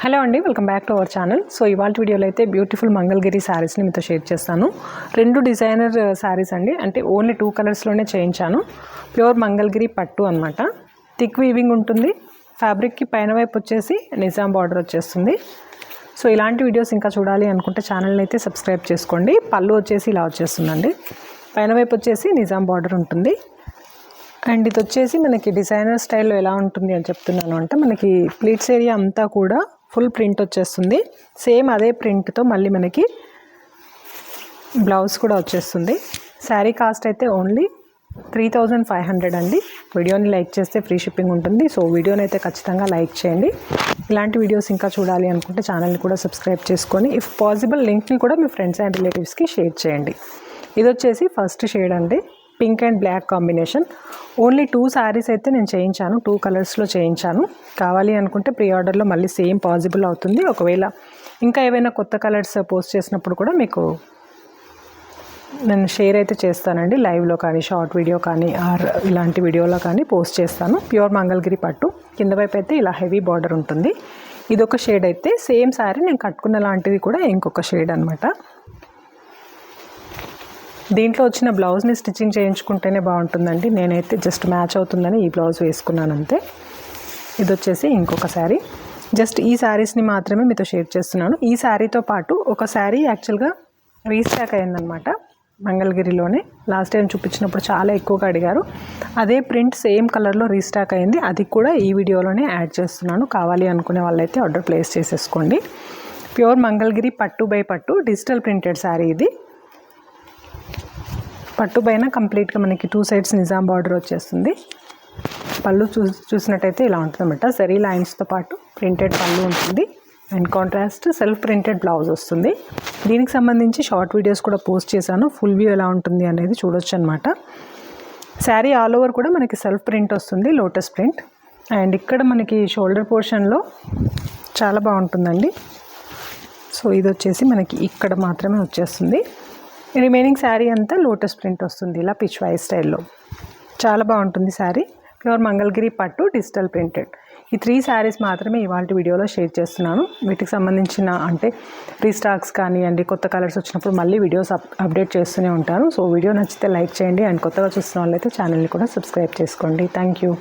Hello అండి welcome back to our channel. So ఇవాళ వీడియోలో అయితే బ్యూటిఫుల్ మంగళగిరి శారీస్ని మీతో షేర్ చేస్తాను. రెండు డిజైనర్ శారీస్ అండి. అంటే ఓన్లీ టూ కలర్స్లోనే చేయించాను. ప్యూర్ మంగళగిరి పట్టు అనమాట థిక్ వీవింగ్ ఉంటుంది. ఫ్యాబ్రిక్కి పైన వైపు వచ్చేసి నిజాం బార్డర్ వచ్చేస్తుంది. సో ఇలాంటి వీడియోస్ ఇంకా చూడాలి అనుకుంటే ఛానల్ని అయితే సబ్స్క్రైబ్ చేసుకోండి. పళ్ళు వచ్చేసి ఇలా వచ్చేస్తుందండి. పైన వైపు వచ్చేసి నిజాం బార్డర్ ఉంటుంది. అండ్ ఇది వచ్చేసి మనకి డిజైనర్ స్టైల్లో ఎలా ఉంటుంది అని చెప్తున్నాను అంటే మనకి ప్లీట్స్ ఏరియా అంతా కూడా ఫుల్ ప్రింట్ వచ్చేస్తుంది. సేమ్ అదే ప్రింట్తో మళ్ళీ మనకి బ్లౌజ్ కూడా వచ్చేస్తుంది. శారీ కాస్ట్ అయితే only three thousand five hundred అండి. వీడియోని లైక్ చేస్తే ఫ్రీ షిప్పింగ్ ఉంటుంది. సో వీడియోని అయితే ఖచ్చితంగా లైక్ చేయండి. ఇలాంటి వీడియోస్ ఇంకా చూడాలి అనుకుంటే ఛానల్ని కూడా సబ్స్క్రైబ్ చేసుకొని ఇఫ్ పాసిబుల్ లింక్ని కూడా మీ ఫ్రెండ్స్ అండ్ రిలేటివ్స్కి షేర్ చేయండి. ఇది వచ్చేసి ఫస్ట్ షేడ్ అండి. Pink and black combination. Only two saris అయితే నేను చేయించాను టూ కలర్స్లో చేయించాను. కావాలి అనుకుంటే ప్రీ ఆర్డర్లో మళ్ళీ సేమ్ పాసిబుల్ అవుతుంది. ఒకవేళ ఇంకా ఏవైనా కొత్త కలర్స్ పోస్ట్ చేసినప్పుడు కూడా మీకు నేను షేర్ అయితే చేస్తానండి. లైవ్లో కానీ షార్ట్ వీడియో కానీ ఆర్ ఇలాంటి వీడియోలో కానీ పోస్ట్ చేస్తాను. ప్యూర్ మంగళగిరి పట్టు. కింద వైపు అయితే ఇలా హెవీ బార్డర్ ఉంటుంది. ఇదొక షేడ్ అయితే సేమ్ శారీ నేను కట్టుకున్న లాంటిది కూడా ఇంకొక షేడ్ అనమాట దీంట్లో వచ్చిన బ్లౌజ్ని స్టిచ్చింగ్ చేయించుకుంటేనే బాగుంటుందండి. నేనైతే జస్ట్ మ్యాచ్ అవుతుందని ఈ బ్లౌజ్ వేసుకున్నాను అంతే. ఇది వచ్చేసి ఇంకొక శారీ. జస్ట్ ఈ శారీస్ని మాత్రమే మీతో షేర్ చేస్తున్నాను. ఈ శారీతో పాటు ఒక శారీ యాక్చువల్గా రీస్టాక్ అయిందనమాట మంగళగిరిలోనే. లాస్ట్ టైం చూపించినప్పుడు చాలా ఎక్కువగా అడిగారు. అదే ప్రింట్ సేమ్ కలర్లో రీస్టాక్ అయింది. అది కూడా ఈ వీడియోలోనే యాడ్ చేస్తున్నాను. కావాలి అనుకునే వాళ్ళైతే ఆర్డర్ ప్లేస్ చేసేసుకోండి. ప్యూర్ మంగళగిరి పట్టు బై పట్టు డిజిటల్ ప్రింటెడ్ శారీ ఇది. పట్టు పైన కంప్లీట్గా మనకి టూ సైడ్స్ నిజాం బార్డర్ వచ్చేస్తుంది. పళ్ళు చూ చూసినట్టయితే ఇలా ఉంటుందన్నమాట. సరీ లైన్స్తో పాటు ప్రింటెడ్ పళ్ళు ఉంటుంది. And contrast self printed blouse వస్తుంది. దీనికి సంబంధించి షార్ట్ వీడియోస్ కూడా పోస్ట్ చేశాను. ఫుల్ వ్యూ ఎలా ఉంటుంది అనేది చూడొచ్చు అనమాట శారీ ఆల్ ఓవర్ కూడా మనకి సెల్ఫ్ ప్రింట్ వస్తుంది లోటస్ ప్రింట్. అండ్ ఇక్కడ మనకి షోల్డర్ పోర్షన్లో చాలా బాగుంటుందండి. సో ఇది వచ్చేసి మనకి ఇక్కడ మాత్రమే వచ్చేస్తుంది. రిమైనింగ్ శారీ అంతా లోటస్ ప్రింట్ వస్తుంది ఇలా పిచ్ వై స్టైల్లో. చాలా బాగుంటుంది శారీ. ప్యూర్ మంగళగిరి పట్టు డిజిటల్ ప్రింటెడ్. ఈ త్రీ శారీస్ మాత్రమే ఇవాళ వీడియోలో షేర్ చేస్తున్నాను. వీటికి సంబంధించిన అంటే రీస్టాక్స్ కానివ్వండి కొత్త కలర్స్ వచ్చినప్పుడు మళ్ళీ వీడియోస్ అప్ అప్డేట్ చేస్తూనే ఉంటాను. సో వీడియో నచ్చితే లైక్ చేయండి అండ్ కొత్తగా చూస్తున్న వాళ్ళైతే ఛానల్ని కూడా సబ్స్క్రైబ్ చేసుకోండి. Thank you.